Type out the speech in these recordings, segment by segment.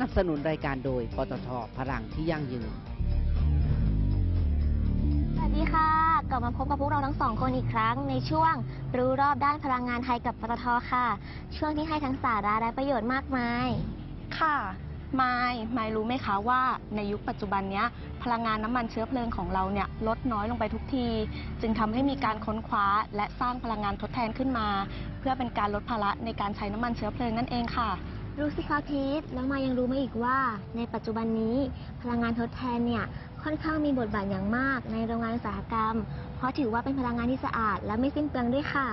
นับสนุนรายการโดย ปตทพลังที่ยั่งยืน สวัสดีค่ะ กลับมาพบกับพวกเราทั้งสองคนอีกครั้งในช่วงรู้รอบด้านพลังงานไทยกับปตทค่ะ ช่วงที่ให้ทั้งสาระและประโยชน์มากมาย ค่ะไมายมายรู้ไหมคะว่าในยุคปัจจุบันเนี้ยพลังงานน้ำมันเชื้อเพลิงของเราเนี่ยลดน้อยลงไปทุกที จึงทำให้มีการค้นคว้าและสร้างพลังงานทดแทนขึ้นมา เพื่อเป็นการลดภาระในการใช้น้ำมันเชื้อเพลิงนั่นเองค่ะ รู้สิคะพีทแล้วมายังรู้มาอีกว่า ในปัจจุบันนี้พลังงานทดแทนเนี่ยค่อนข้างมีบทบาทอย่างมาก ในโรงงานอุตสาหกรรม เพราะถือว่าเป็นพลังงานที่สะอาด และไม่สิ้นเปลืองด้วยค่ะ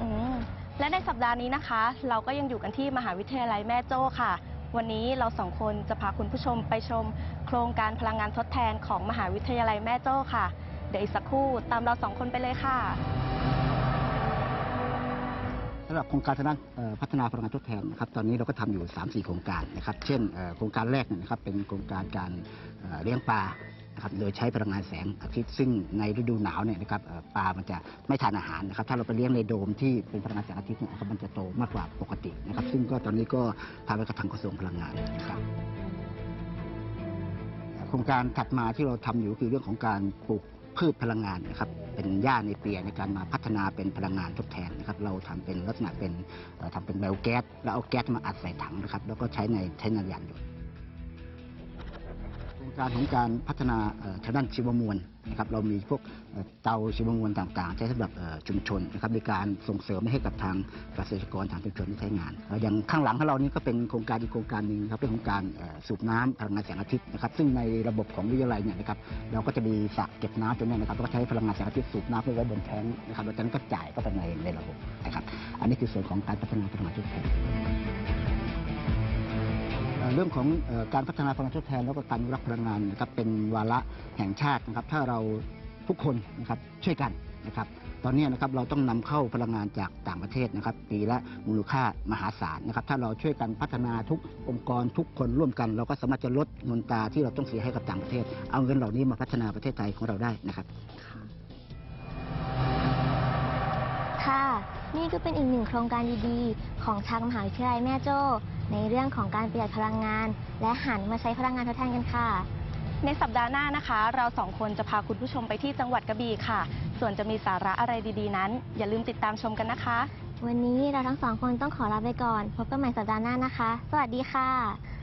อืมและในสัปดาห์นี้นะคะ เราก็ยังอยู่กันที่มหาวิทยาลัยแม่โจ้ค่ะ วันนี้เราสองคนจะพาคุณผู้ชมไปชม โครงการพลังงานทดแทนของมหาวิทยาลัยแม่โจ้ค่ะ เดี๋ยวอีกสักครู่ตามเราสองคนไปเลยค่ะำหรับโครงการทางด้านพัฒนาพลังงานทดแทนนะครับตอนนี้เราก็ทำอยู่ 3-4 โครงการนะครับเช่นโครงการแรกเนี่ยนะครับเป็นโครงการการเลี้ยงปลานะครับโดยใช้พลังงานแสงอาทิตย์ซึ่งในฤดูหนาวเนี่ยนะครับปลามันจะไม่ทานอาหารนะครับถ้าเราไปเลี้ยงในโดมที่เป็นพลังงานแสงอาทิตย์เนี่ยนะครับมันจะโตมากกว่าปกตินะครับซึ่งก็ตอนนี้ก็ทำไปกับทางกระทรวงพลังงานนะครับโครงการถัดมาที่เราทำอยู่คือเรื่องของการปลูก พืชพลังงานนะครับเป็นหญ้าในเปียในการมาพัฒนาเป็นพลังงานทดแทนนะครับเราทำเป็นลักษณะเป็นเอ่อทำเป็นไบโอแก๊สแล้วเอาแก๊สมาอัดใส่ถังนะครับแล้วก็ใช้ในใช้ในยานยนต์ รงการของการพัฒนาเอ่อทางด้านชีวมวลนะครับเรามีพวกเตาชีวมวลต่างๆ ใช้สำหรับชุมชนนะครับในการส่งเสริมให้กับทางเกษตรกรทางชุมชนที่ใช้งานเอ่ออย่างข้างหลังของเรานี่ก็เป็นโครงการอีกโครงการหนึ่งครับเป็นโครงการสูบน้ำพลังงานแสงอาทิตย์นะครับซึ่งในระบบของวิทยาลัยเนี่ยนะครับเราก็จะมีสระเก็บน้ำตรงนี้นะครับก็ใช้พลังงานแสงอาทิตย์สูบน้ำไปไว้บนแท้งนะครับแล้วจากนั้นก็จ่ายเข้าไปในในระบบนะครับอันนี้คือส่วนของการพัฒนาพลังงานทดแทน เรื่องของอการพัฒนาพลังทดแทนแล้วก็การอนุรักษ์พลังงานนะครับเป็นวาระแห่งชาตินะครับถ้าเราทุกคนนะครับช่วยกันนะครับตอนนี้นะครับเราต้องนำเข้าพลังงานจากต่างประเทศนะครับ ปีละมูลค่ามหาศาลนะครับถ้าเราช่วยกันพัฒนาทุกองค์กรทุกคนร่วมกัน เราก็สามารถจะลดเงินตาที่เราต้องเสียให้กับต่างประเทศ เอาเงินเหล่านี้มาพัฒนาประเทศไทยของเราได้นะครับค่ะ นี่ก็เป็นอีกหนึ่งโครงการดีๆ ของทางมหาวิทยาลัยแม่โจ้ ในเรื่องของการประหยัดพลังงาน และหันมาใช้พลังงานทดแทนกันค่ะ ในสัปดาห์หน้านะคะ เราสองคนจะพาคุณผู้ชมไปที่จังหวัดกระบี่ค่ะ ส่วนจะมีสาระอะไรดีๆนั้น อย่าลืมติดตามชมกันนะคะ วันนี้เราทั้งสองคนต้องขอลาไปก่อน พบกันใหม่สัปดาห์หน้านะคะ สวัสดีค่ะ